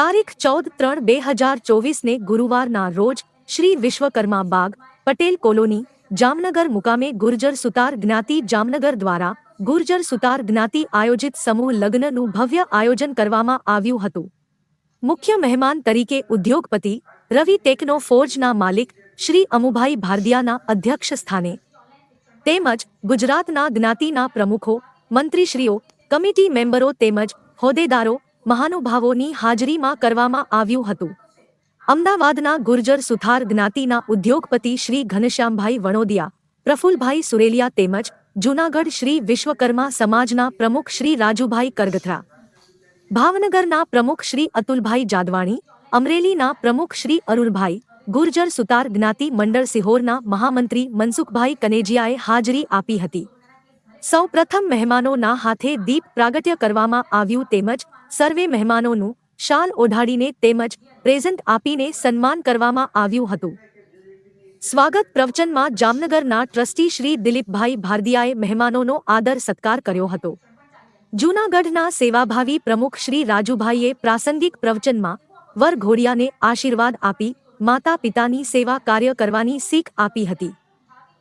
તારીખ ચૌદ ત્રણ બે હજાર ચોવીસને ગુરુવારના રોજ શ્રી વિશ્વકર્મા બાગ, પટેલ કોલોની, જામનગર મુકામે ગુર્જર સુતાર જ્ઞાતિ જામનગર દ્વારા ગુર્જર સુતાર જ્ઞાતિ આયોજિત સમૂહ લગ્નનું ભવ્ય આયોજન કરવામાં આવ્યું હતું. મુખ્ય મહેમાન તરીકે ઉદ્યોગપતિ, રવિ ટેકનો ફોર્જના માલિક શ્રી અમુભાઈ ભારદિયાના અધ્યક્ષ સ્થાને તેમજ ગુજરાતના જ્ઞાતિના પ્રમુખો, મંત્રીશ્રીઓ કમિટી મેમ્બરો તેમજ હોદ્દેદારો મહાનુભાવોની હાજરીમાં કરવામાં આવ્યું હતું. અમદાવાદના ગુર્જર સુથાર જ્ઞાતિના ઉદ્યોગપતિ શ્રી ઘનશ્યામભાઈ વણોદિયા, પ્રફુલભાઈ સુરેલિયા તેમજ જૂનાગઢ શ્રી વિશ્વકર્મા સમાજના પ્રમુખ શ્રી રાજુભાઈ કરગથરા, ભાવનગરના પ્રમુખ શ્રી અતુલભાઈ જાદવાણી, અમરેલીના પ્રમુખ શ્રી અરુણભાઈ ગુર્જર સુતાર જ્ઞાતિ મંડળ સિહોરના મહામંત્રી મનસુખભાઈ કનેજિયાએ હાજરી આપી હતી. સૌ પ્રથમ મહેમાનોના હાથે દીપ પ્રાગટ્ય કરવામાં આવ્યું તેમજ સર્વે મહેમાનોનું શાલ ઓઢાડીને તેમજ પ્રેઝન્ટ આપીને સન્માન કરવામાં આવ્યું હતું. સ્વાગત પ્રવચનમાં જામનગરના ટ્રસ્ટી શ્રી દિલીપભાઈ ભારદિયાએ મહેમાનોનો આદર સત્કાર કર્યો હતો. જૂનાગઢના સેવાભાવી પ્રમુખ શ્રી રાજુભાઈએ પ્રાસંગિક પ્રવચનમાં વર ઘોડિયાને આશીર્વાદ આપી માતા પિતાની સેવા કાર્ય કરવાની શીખ આપી હતી.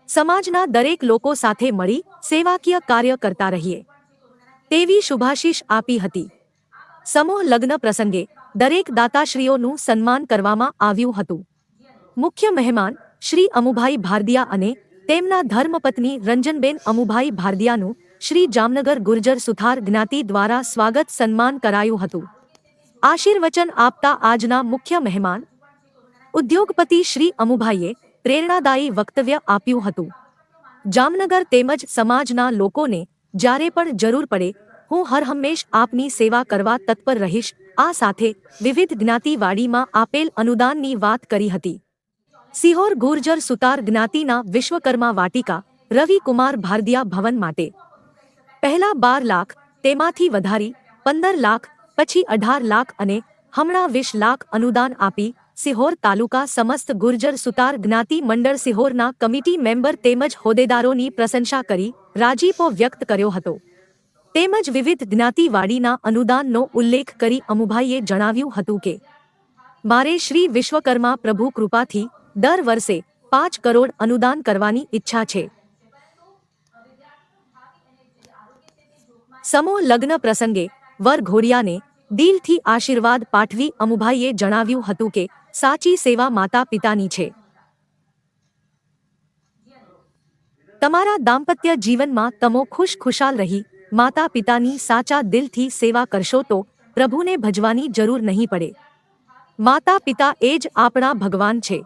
સમાજના દરેક લોકો સાથે મળી સેવાકીય કાર્ય કરતા રહીએ. તેવી શુભાશીષ આપી હતી. સમૂહ લગ્ન પ્રસંગે દરેક દાતાશ્રીઓનું સન્માન કરવામાં આવ્યું હતું. મુખ્ય મહેમાન શ્રી અમુભાઈ ભારદિયા અને તેમના ધર્મપત્ની રંજનબેન અમુભાઈ ભારદિયાનું શ્રી જામનગર ગુર્જર સુથાર જ્ઞાતિ દ્વારા સ્વાગત સન્માન કરાયું હતું. આશીર્વચન આપતા આજના મુખ્ય મહેમાન ઉદ્યોગપતિ શ્રી અમુભાઈએ પ્રેરણાદાયી વક્તવ્ય આપ્યું હતું. જામનગર તેમજ સમાજના લોકોને જ્યારે પણ જરૂર પડે, હું હરહંમેશ આપની સેવા કરવા તત્પર રહીશ. આ સાથે વિવિધ જ્ઞાતિવાડીમાં આપેલ અનુદાનની વાત કરી હતી. સિહોર ગુર્જર સુતાર જ્ઞાતિના વિશ્વકર્મા વાટિકા રવિકુમાર ભારદિયા ભવન માટે. પહેલા બાર લાખ, તેમાંથી વધારી, પંદર લાખ, પછી અઢાર લાખ અને હમણાં વીસ લાખ અનુદાન આપી સિહોર તાલુકા સમસ્ત ગુર્જર સુતાર જ્ઞાતિ મંડળ સિહોરના કમિટી મેમ્બર તેમજ હોદ્દેદારોની પ્રશંસા કરી રાજીપો વ્યક્ત કર્યો હતો. તેમજ વિવિધ જ્ઞાતિવાડીના અનુદાનનો ઉલ્લેખ કરી અમુભાઈએ જણાવ્યું હતું કે, મારે શ્રી વિશ્વકર્મા પ્રભુ કૃપાથી દર વર્ષે પાંચ કરોડ અનુદાન કરવાની ઈચ્છા છે. સમૂહ લગ્ન પ્રસંગે વર ઘોડિયાને દિલથી આશીર્વાદ પાઠવી અમુભાઈએ જણાવ્યું હતું કે સાચી સેવા માતા પિતાની છે. તમારા દાંપત્ય જીવનમાં તમો ખુશ ખુશાલ રહી માતા પિતાની સાચા દિલથી સેવા કરશો તો પ્રભુને ભજવાની જરૂર નહીં પડે. માતા પિતા એ જ આપણા ભગવાન છે.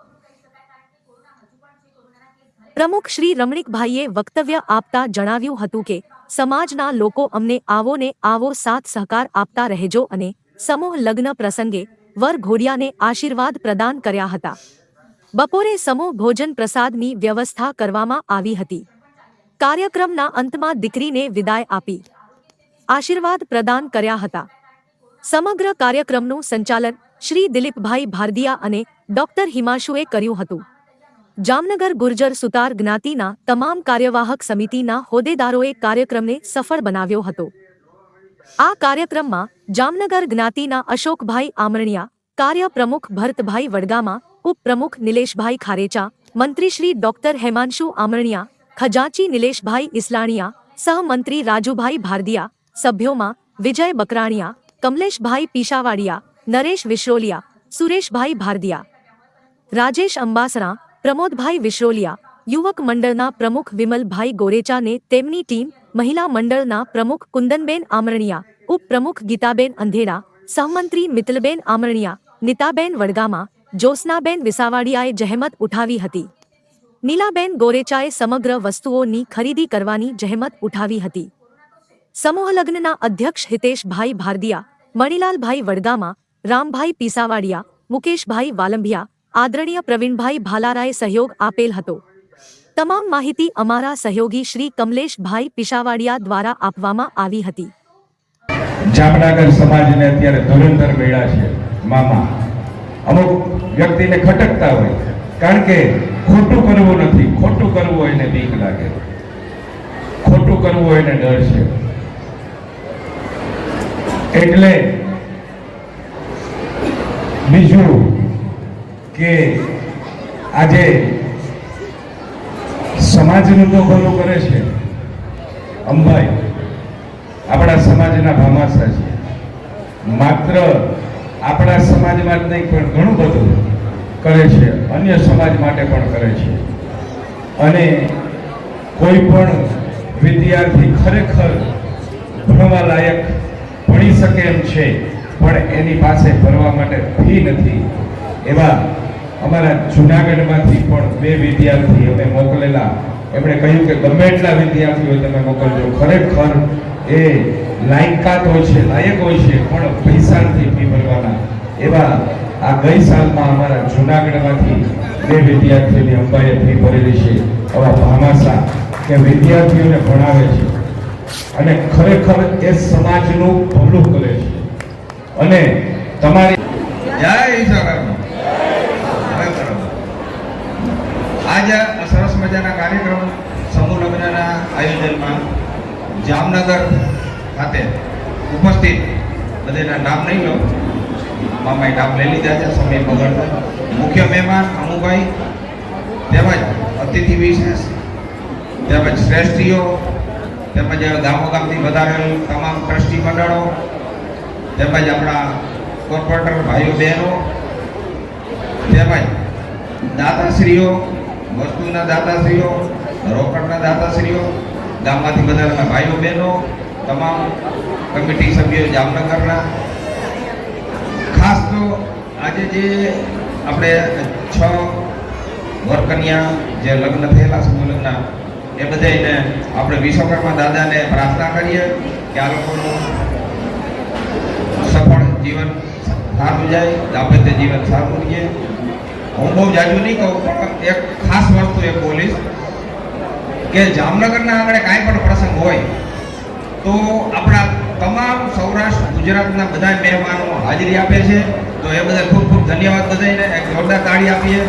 પ્રમુખ શ્રી રમણીકભાઈએ વક્તવ્ય આપતા જણાવ્યું હતું કે, સમાજના લોકો અમને આવો ને આવો સાથ સહકાર આપતા રહેજો અને સમૂહ લગ્ન પ્રસંગે વર ઘોડિયાને આશીર્વાદ પ્રદાન કર્યા હતા. બપોરે સમૂહ ભોજન પ્રસાદની વ્યવસ્થા કરવામાં આવી હતી. કાર્યક્રમના અંતમાં દીકરીને વિદાય આપી. આશીર્વાદ પ્રદાન કર્યા હતા. સમગ્ર કાર્યક્રમનું સંચાલન શ્રી દિલીપભાઈ ભારદિયા અને ડોક્ટર હિમાશુએ કર્યું હતું. જામનગર ગુર્જર સુતાર જ્ઞાતિના તમામ કાર્યવાહક સમિતિના હોદ્દેદારોએ કાર્યક્રમને સફળ બનાવ્યો હતો. આ કાર્યક્રમમાં જામનગર જ્ઞાતિના અશોકભાઈ આમરણિયા કાર્ય પ્રમુખ ભરતભાઈ વડગામા, ઉપપ્રમુખ નિલેશભાઈ ખારેચા, મંત્રીશ્રી ડોક્ટર હેમાંશુ આમરણિયા, ખજાચી નિલેશભાઈ ઇસ્લાણીયા સહમંત્રી રાજુભાઈ ભારદિયા, સભ્યોમાં વિજય બકરાણીયા, કમલેશભાઈ પીશાવાડિયા, નરેશ વિશ્રોલિયા, સુરેશભાઈ ભારદિયા, રાજેશ અંબાસરા, પ્રમોદભાઈ વિશ્રોલિયા યુવક મંડળના પ્રમુખ વિમલભાઈ ગોરેચાને તેમની ટીમ મહિલા મંડળના પ્રમુખ કુંદનબેન આમરણિયા, ઉપપ્રમુખ ગીતાબેન અંધેરા સહમંત્રી મિતલબેન આમરણિયા, નીતાબેન વડગામા, જ્યોત્સનાબેન વિસાવાડિયાએ જહેમત ઉઠાવી હતી. નીલાબેન ગોરેચાએ સમગ્ર વસ્તુઓની ખરીદી કરવાની જહેમત ઉઠાવી હતી. સમૂહલગ્નના અધ્યક્ષ હિતેશભાઈ ભારદિયા, મણિલાલભાઈ વડગામા, રામભાઈ પીસાવાડિયા, મુકેશભાઈ વાલંભિયા, આદરણીય પ્રવીણભાઈ ભાલારાએ સહયોગ આપેલ હતો. તમામ માહિતી અમારા સહયોગી શ્રી કમલેશભાઈ પિશાવાડિયા દ્વારા આપવામાં આવી હતી. જામનગર સમાજને અત્યારે ધુરંધર મેળા છે, મામા. અમુક વ્યક્તિને ખટકતા હોય, કારણ કે ખોટું કરવું નથી, ખોટું કરવું એને બીક લાગે. ખોટું કરવું હોય એને ડર છે. એટલે બીજું કે આજે સમાજનું તો ભલું કરે છે? અંબાઈ. આપણા સમાજના ભામાસા છે. માત્ર આપણા સમાજમાં જ નહીં, પણ ઘણું બધું કરે છે. અન્ય સમાજ માટે પણ કરે છે. અને કોઈ પણ વિદ્યાર્થી ખરેખર ભણવા લાયક ભણી શકે એમ છે, પણ એની પાસે ભરવા માટે ફી નથી. એવા અમારા જુનાગઢમાંથી પણ બે વિદ્યાર્થી અમે મોકલેલા. એમણે કહ્યું કે ગમે એટલા વિદ્યાર્થીઓ તમે મોકલજો. ખરેખર એ લાયકાત હોય છે, લાયક હોય છે, પણ પૈસાથી ફી ભરવાના. એવા આ ગઈ સાલમાં અમારા જુનાગઢમાંથી બે વિદ્યાર્થીઓની અંબાએ ફી ભરેલી છે. આવા ભામાસા કે વિદ્યાર્થીઓને ભણાવે છે. અને ખરેખર એ સમાજનું ભલું કરે છે. અને તમારી જય ઈશ્વરનો હવે બરાબર આજે સરસ મજાના કાર્યક્રમ સમૂહ લગ્નના આયોજનમાં જામનગર ખાતે ઉપસ્થિત બધાના નામ નહીં લો મામાએ નામ લઈ લીધા છે, સમય બગડતા. મુખ્ય મહેમાન અમુભાઈ તેમજ અતિથિ વિશેષ, તેમજ શ્રેષ્ઠીઓ, તેમજ ગામો ગામથી વધારેલ તમામ ટ્રસ્ટી મંડળો, તેમજ આપણા કોર્પોરેટર ભાઈઓ બહેનો, તેમજ દાતાશ્રીઓ વસ્તુના દાતાશ્રીઓ રોકડના દાતાશ્રીઓ ગામમાંથી વધારાના ભાઈઓ બહેનો, તમામ કમિટી સભ્યો જામનગરના. ખાસ તો આજે જે આપણે છ વરકન્યા જે લગ્ન થયેલા સમૂહ એ બધાને આપણે વિશ્વકર્મા દાદાને પ્રાર્થના કરીએ કે આ લોકોનું સફળ જીવન સારું જાય, દાંપત્ય જીવન સારું રહે. હું બહુ જાજુ નહીં કહું, પણ એક ખાસ વસ્તુ એ બોલીશ કે જામનગરના આંગણે કાંઈ પણ પ્રસંગ હોય, તો આપણા તમામ સૌરાષ્ટ્ર, ગુજરાતના બધા મહેમાનો હાજરી આપે છે. તો એ બધા ખૂબ ખૂબ ધન્યવાદ બધાને એક જોરદાર તાળી આપીએ.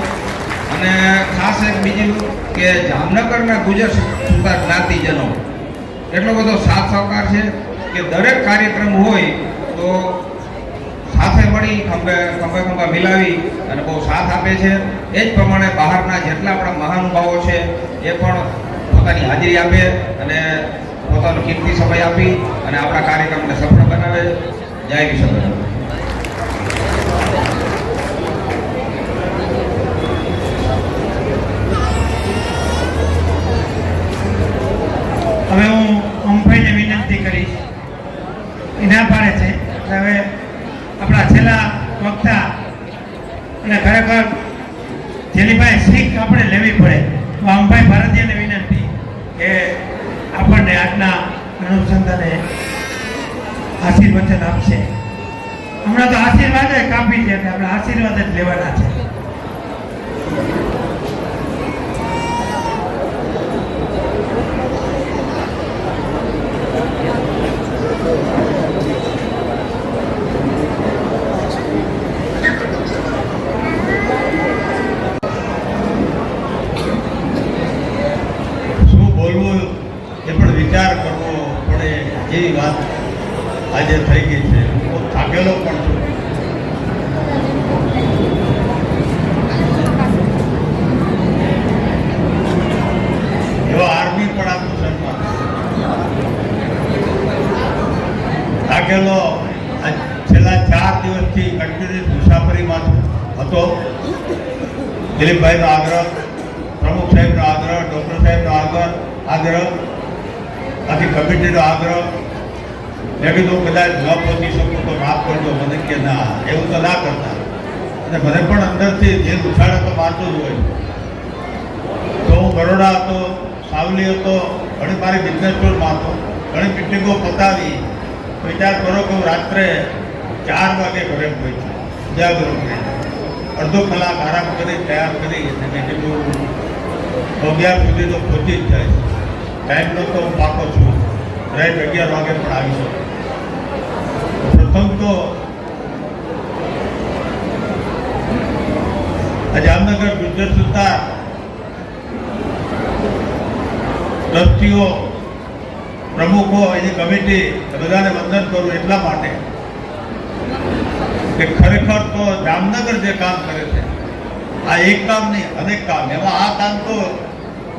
અને ખાસ એક બીજું કે જામનગરના ગુજર સુતા જ્ઞાતિજનો, એટલો બધો સાથ સહકાર છે કે દરેક કાર્યક્રમ હોય તો સાથે મળી ખંભે ખંભે ખંભા મિલાવી અને બહુ સાથ આપે છે. એ જ પ્રમાણે બહારના જેટલા આપણા મહાનુભાવો છે, એ પણ પોતાની હાજરી આપે અને પોતાનો કિંમતી સમય આપી અને આપણા કાર્યક્રમને સફળ બનાવે. જય વિશ્વ હવે હું અંભાઈને વિનંતી કરીશ. એ ના પાડે છે. હવે આપણા છેલ્લા વક્તા અને ખરેખર પાસે શીખ આપણે લેવી પડે, તો અંભાઈ ભારતીયને વિનંતી કે આપણને આજના અનુસંધાને આશીર્વચન આપશે. હમણાં તો આશીર્વાદ કાપી છે આપણે આશીર્વાદ જ લેવાના છે શું બોલવું એ પણ વિચાર કરવો પડે એવી વાત આજે થઈ ગઈ છે. હું થાકેલો પણ છું. એવા આર્મી પણ આપનું સન્માન થાકેલો છેલ્લા ચાર દિવસથી કન્ટિન્યુઅસ મુસાફરીમાં હતો. દિલીપભાઈનો આગ્રહ, પ્રમુખ સાહેબનો આગ્રહ, ડૉક્ટર સાહેબનો આગ્રહ આગ્રહ. આખી કમિટીનો આગ્રહ મેં કીધું કદાચ ન પહોંચી શકું તો માફ કરજો, મને કે ના, એવું તો ના કરતા. અને મને પણ અંદરથી જે ઉછાળે તો મારતું જ હોય. તો હું બરોડા હતો, સાવલી હતો, ઘણી મારી બિઝનેસ ટૂરમાં હતો, ઘણી મિટિંગો પતાવી. વિચાર કરો કે હું રાત્રે ચાર વાગે ઘરે છે કરી અડધો કલાક આરામ કરી તૈયાર કરી અને મેં કીધું, અગિયાર સુધી તો પહોંચી જ જાય. ટાઈમનો તો હું પાકો છું. રાઈટ અગિયાર વાગે પણ આવી શકું. પ્રથમ તો જામનગર ગુજરાત સુતાર ટ્રસ્ટીઓ પ્રમુખો, એની કમિટી બધાને વંદન કરું એટલા માટે કે ખરેખર તો જામનગર જે કામ કરે છે, આ એક કામ નહીં, અનેક કામ. એમાં આ કામ તો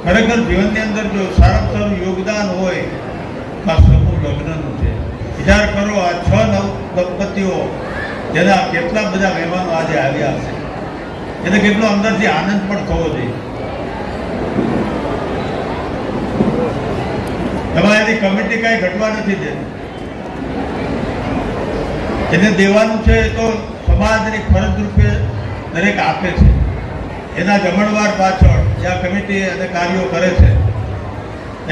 ખરેખર જીવનની અંદર જો સારામાં સારું યોગદાન હોય આ સમૂહ લગ્નનું છે. વિચાર કરો, આ છ નવ દંપતીઓ, જેના કેટલા બધા મહેમાનો આજે આવ્યા છે એને કેટલો અંદરથી આનંદ પણ થવો જોઈએ. તમારી કમિટી કાંઈ ઘટવા નથી દેતી. એને દેવાનું છે તો સમાજની ફરજ રૂપે દરેક આપે છે. એના જમણવાર પાછળ જે આ કમિટી અને કાર્યો કરે છે,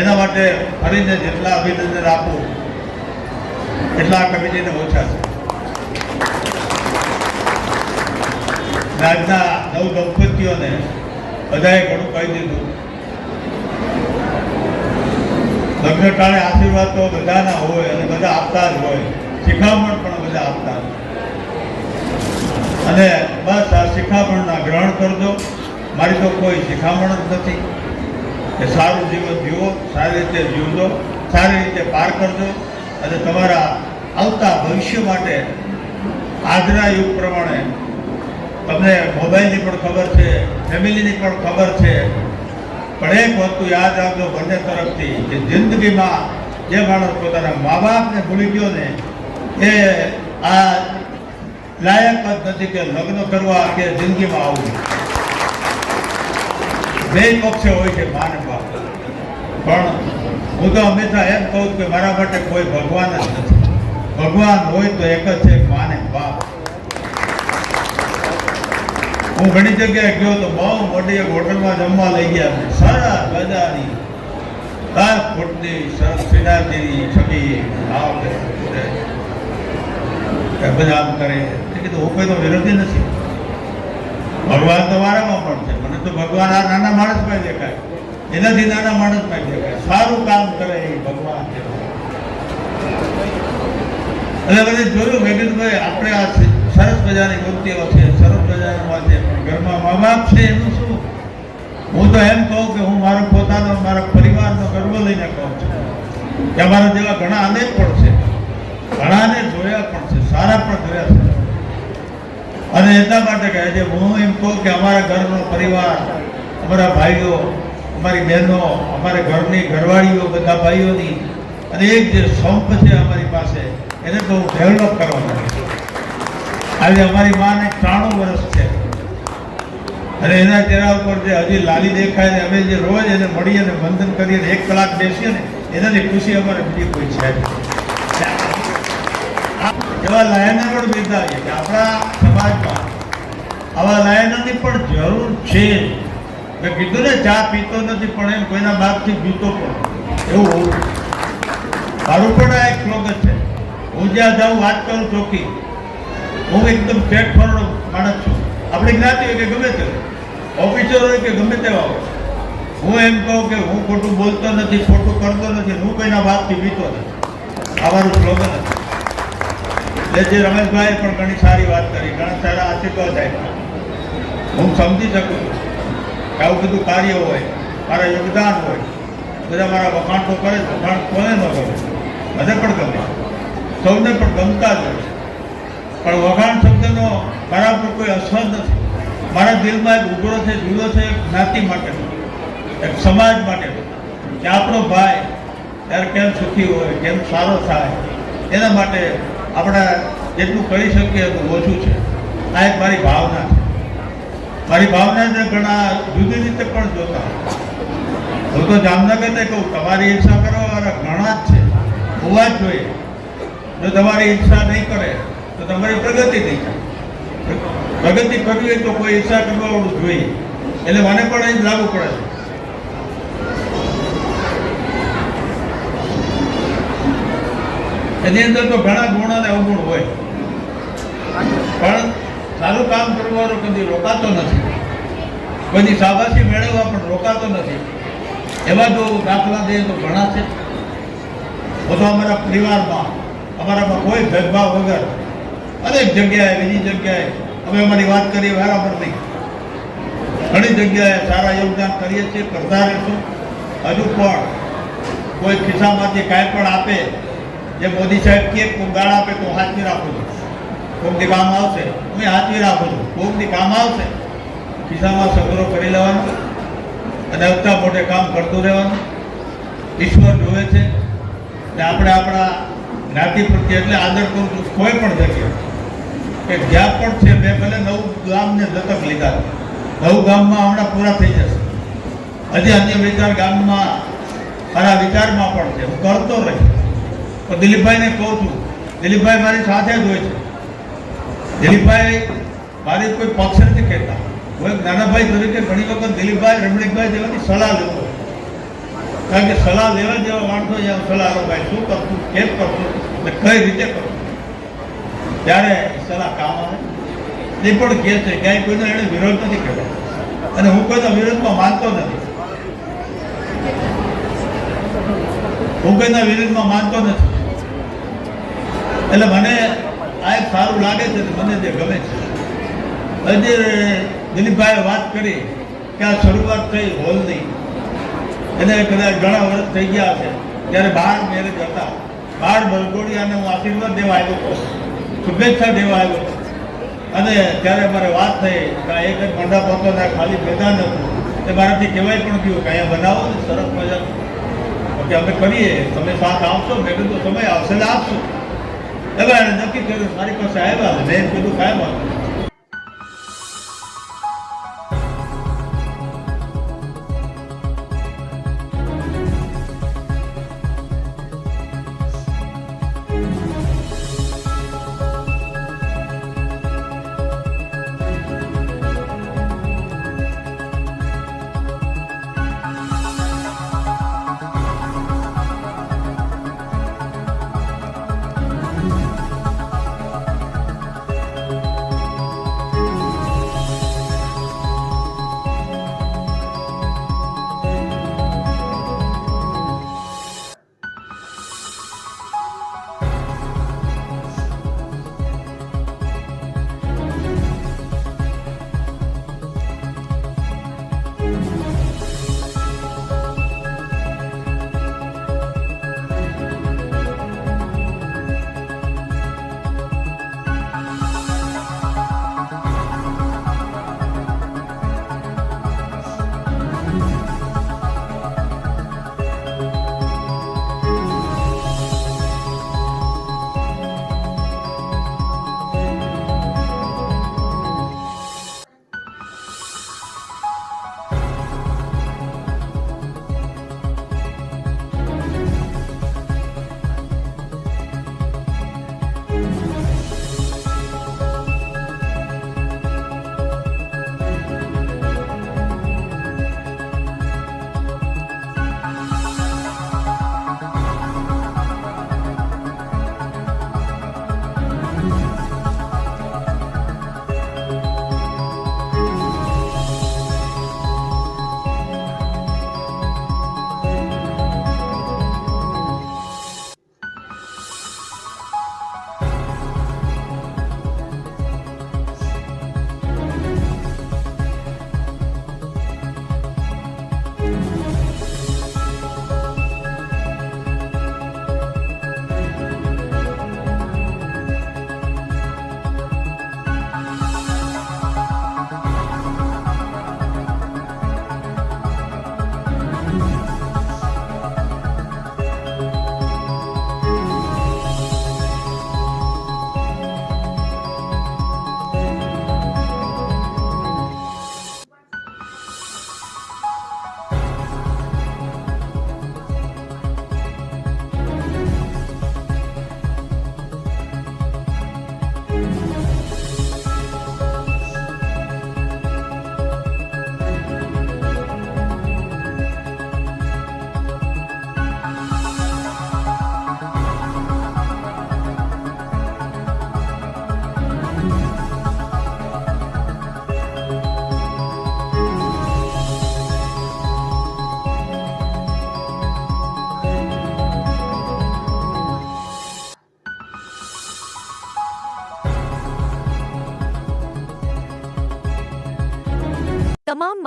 એના માટે ફરીને જેટલા અભિનંદન આપું, એટલા આ કમિટીને ઓછા છે. આજના નવ દંપતીઓને બધાએ ઘણું કહી દીધું. લગ્ન ટાળે આશીર્વાદ તો બધાના હોય અને બધા આપતા જ હોય. શિખામણ પણ બધા આપતા. અને બસ આ શિખામણના ગ્રહણ કરજો. મારી તો કોઈ શિખામણ જ નથી. કે સારું જીવન જીવો, સારી રીતે જીવજો, સારી રીતે પાર કરજો અને તમારા આવતા ભવિષ્ય માટે આજના યુગ પ્રમાણે તમને મોબાઈલની પણ ખબર છે, ફેમિલીની પણ ખબર છે. પણ એક વસ્તુ યાદ રાખજો બંને તરફથી, કે જિંદગીમાં જે માણસ પોતાના મા બાપને ભૂલી ગયો ને, એ આ લાયક જ નથી કે લગ્ન કરવા કે જિંદગીમાં આવવું બે પક્ષો હોય છે મા બાપ પણ હું તો હંમેશા એમ કહું કે મારા માટે કોઈ ભગવાન જ નથી. ભગવાન હોય તો એક જ છે મા બાપ. હું ઘણી જગ્યાએ ગયો તો બહુ મોટી એક હોટલમાં જમવા લઈ ગયા સારા મજાની દસ ફૂટની સરસ છબી કે બધા આમ કરે કીધું, હું કોઈ તો વિરોધી નથી. ભગવાન તો મારામાં પણ છે, મને તો ભગવાન આ નાના માણસમાં દેખાય. એનાથી નાના માણસમાં દેખાય. સારું કામ કરે એ ભગવાન. એટલે બધે જોયું મેગનભાઈ આપણે આ સરસ મજાની મૂર્તિઓ છે, સરસ મજાનું છે, પણ ઘરમાં મા બાપ છે, એનું શું? હું તો એમ કહું કે હું મારો પોતાનો, મારા પરિવારનો ગર્વ લઈને કહું છું. કે અમારા જેવા ઘણા અનેક પણ છે. ઘણાને જોયા પણ છે, સારા પણ જોયા છે. અને એટલા માટે કહે છે, હું એમ કહું કે અમારા ઘરનો પરિવાર, અમારા ભાઈઓ, અમારી બહેનો, અમારા ઘરની ઘરવાળીઓ, બધા ભાઈઓની અને એક જે સંપ છે અમારી પાસે, એને તો હું ડેવલપ કરવા માંગુ છું આજે અમારી માને ત્રાણું વર્ષ છે અને એના ચહેરા ઉપર જે હજી લાલી દેખાય ને, અમે જે રોજ એને મળીએ અને વંદન કરીએ ને, એક કલાક બેસીએ ને, એનાથી ખુશી અમારે બીજી કોઈ છે. એવા લાયનો પણ બીજા આપણા સમાજમાં આવા લાયનોની પણ જરૂર છે. મેં કીધું ને, ચા પીતો નથી, પણ એમ કોઈના બાપથી પીતો પણ એવું મારું પણ આ એક સ્લોગન છે. હું જ્યાં જાઉં, વાત કરું ચોખ્ખી. હું એકદમ પ્લેટફોર્મ માણસ છું. આપણી જ્ઞાતિ હોય કે ગમે તે ઓફિસર હોય કે ગમે તેવા હોય. હું એમ કહું કે હું ખોટું બોલતો નથી, ખોટું કરતો નથી, હું કોઈના બાપથી બીતો નથી. આ મારું સ્લોગન હતું એટલે જે રમેશભાઈ પણ ઘણી સારી વાત કરી. ઘણા સારા આશીર્વાદ આપ્યા. હું સમજી શકું કે આવું બધું કાર્ય હોય, મારા યોગદાન હોય, બધા મારા વખાણ તો કરે વખાણ કોને ન કરે મને પણ ગમે. સૌને પણ ગમતા જ હોય. પણ વખાણ શબ્દનો મારા પર કોઈ અસર નથી. મારા દિલમાં એક ઉભરો છે, જુદો છે જ્ઞાતિ માટે એક સમાજ માટેનો કે આપણો ભાઈ ત્યારે કેમ સુખી હોય, કેમ સારો થાય, એના માટે આપણે જેટલું કરી શકીએ એટલું ઓછું છે. આ એક મારી ભાવના છે. મારી ભાવનાને ઘણા જુદી રીતે પણ જોતા હું તો જામનગરને કહું, તમારી ઈચ્છા કરવાવાળા ઘણા જ છે. હોવા જ જોઈએ. જો તમારી ઈચ્છા નહીં કરે, તો તમારી પ્રગતિ નહીં થાય. પ્રગતિ કરવી હોય તો કોઈ ઈચ્છા કરવાવાળું જોઈએ. એટલે મને પણ એ જ લાગુ પડે છે. એની અંદર તો ઘણા ગુણ અને અવગુણ હોય. પણ સારું કામ કરવાનો કદી રોકાતો નથી. કોઈની શાબાશી મેળવવા પણ રોકાતો નથી. એવા જો દાખલા દઈએ તો ઘણા છે. બધો અમારા પરિવારમાં, અમારામાં કોઈ ભેદભાવ વગર અનેક જગ્યાએ, બીજી જગ્યાએ અમે અમારી વાત કરીએ બરાબર નહીં. ઘણી જગ્યાએ સારા યોગદાન કરીએ છીએ, કરતા રહીશું. હજુ પણ કોઈ ખિસ્સામાંથી કાંઈ પણ આપે જે મોદી સાહેબ કે કોઈક ગાળ આપે તો હાથવી રાખું છું. કોકથી કામ આવશે, હું હાથવી રાખું છું. કોકથી કામ આવશે, ખિસ્સામાં સંગ્રહ કરી લેવાનો અને અવતા મોટે કામ કરતું રહેવાનું. ઈશ્વર જોવે છે ને આપણે આપણા જ્ઞાતિ પ્રત્યે એટલે આદર કરું છું કોઈ પણ જગ્યા કે જ્યાં પણ છે મેં ભલે નવું ગામને દત્તક લીધા, નવું ગામમાં હમણાં પૂરા થઈ જશે. હજી અન્ય વિચાર ગામમાં મારા વિચારમાં પણ છે. હું કરતો રહીશ. તો દિલીપભાઈને કહું છું, દિલીપભાઈ મારી સાથે જ હોય છે. દિલીપભાઈ મારી કોઈ પક્ષ નથી કહેતા. હું એક નાનાભાઈ તરીકે ઘણી વખત દિલીપભાઈ, રમણીકભાઈ જેવાની સલાહ લેતો કારણ કે સલાહ લેવા જેવા માણસો છે સલાહ લો ભાઈ, શું કરશું? કેમ કરશું? અને કઈ રીતે કરશું? ત્યારે સલાહ કામ આવે. એ પણ કહે છે, ક્યાંય કોઈનો એને વિરોધ નથી કર્યો. અને હું કોઈના વિરોધમાં માનતો નથી. હું કોઈના વિરોધમાં માનતો નથી. એટલે મને આ સારું લાગે છે મને જે ગમે છે. હજી દિલીપભાઈએ વાત કરી કે આ શરૂઆત થઈ હોલની. એને કદાચ ઘણા વર્ષ થઈ ગયા છે ત્યારે બાર મેરેજ હતા. બાર બલગોડિયાને હું આશીર્વાદ દેવા આવ્યો શુભેચ્છા દેવા આવ્યો અને ત્યારે મારે વાત થઈ કે એક જ મંડપ હતો ખાલી મેદાન હતું. એ મારાથી કહેવાય પણ ગયું કે અહીંયા બનાવો ને સરસ મજા કે અમે કરીએ. તમે સાથ આપશો? મેં કીધું, સમય આવશે ને આપશું. એટલે નક્કી કર્યું મારી પાસે આવ્યા મેં કીધું કાંઈ વાંધો